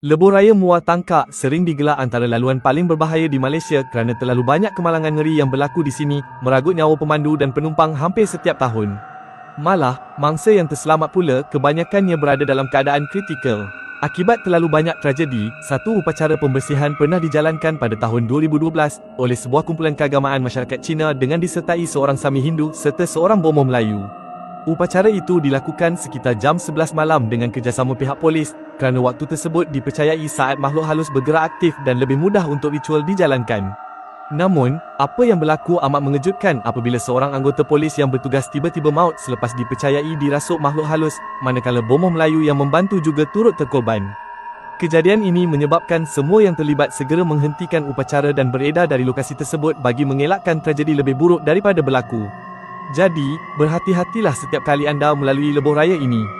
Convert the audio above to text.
Lebuh Raya Muar Tangkak sering digelar antara laluan paling berbahaya di Malaysia kerana terlalu banyak kemalangan ngeri yang berlaku di sini, meragut nyawa pemandu dan penumpang hampir setiap tahun. Malah, mangsa yang terselamat pula kebanyakannya berada dalam keadaan kritikal. Akibat terlalu banyak tragedi, satu upacara pembersihan pernah dijalankan pada tahun 2012 oleh sebuah kumpulan keagamaan masyarakat Cina dengan disertai seorang Sami Hindu serta seorang bomoh Melayu. Upacara itu dilakukan sekitar jam 11 malam dengan kerjasama pihak polis kerana waktu tersebut dipercayai saat makhluk halus bergerak aktif dan lebih mudah untuk ritual dijalankan. Namun, apa yang berlaku amat mengejutkan apabila seorang anggota polis yang bertugas tiba-tiba maut selepas dipercayai dirasuk makhluk halus, manakala bomoh Melayu yang membantu juga turut terkorban. Kejadian ini menyebabkan semua yang terlibat segera menghentikan upacara dan beredar dari lokasi tersebut bagi mengelakkan tragedi lebih buruk daripada berlaku. Jadi, berhati-hatilah setiap kali anda melalui lebuh raya ini.